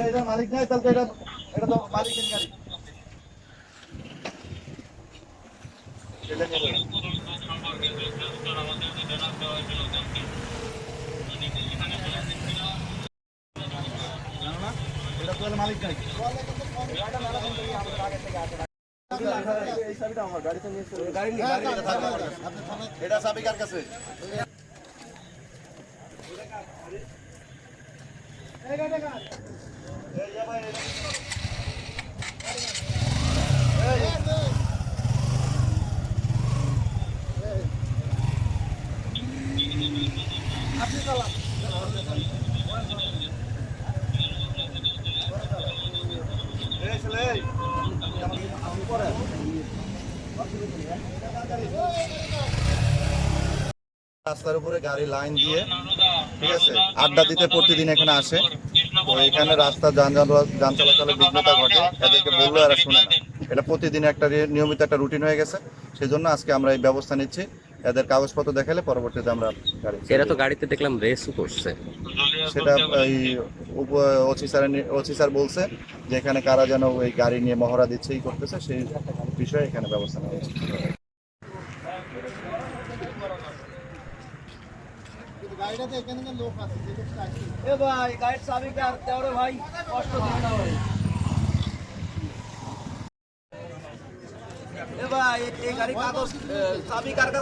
এটা মালিক নাই তাহলে এটা এটা তো মালিকের গাড়ি মালিক নাই এটা চাবি কার কাছে যে ভাই, এই- ছেলে। আমি পরে। রাস্তার উপরে গাড়ি লাইন দিয়ে ঠিক আছে আড্ডা দিতে প্রতিদিন এখানে আসে। তো এখানে রাস্তা যান যান- যান চলাচলে বিঘ্নতা ঘটে এদেরকে বলল এরা শুনে না। এটা প্রতিদিন একটা নিয়মিত একটা রুটিন হয়ে গেছে। সেই জন্য আজকে আমরা এই ব্যবস্থা নিচ্ছি। এদের কাগজপত্র দেখালে পরবর্তীতে আমরা গাড়ি এরা তো গাড়িতে দেখলাম রেসও করছে। সেটা এই ওসি স্যার ওসি স্যার বলছে যে এখানে কারা যেন ওই গাড়ি নিয়ে মহড়া দিচ্ছে এই করতেছে সেই বিষয়ে এখানে ব্যবস্থা নেওয়া এ ভাই, গাড়ির চাবি কার দেও ভাই, কষ্ট দিও না ভাই। এ এই গাড়ি কাগজ চাবি কাছে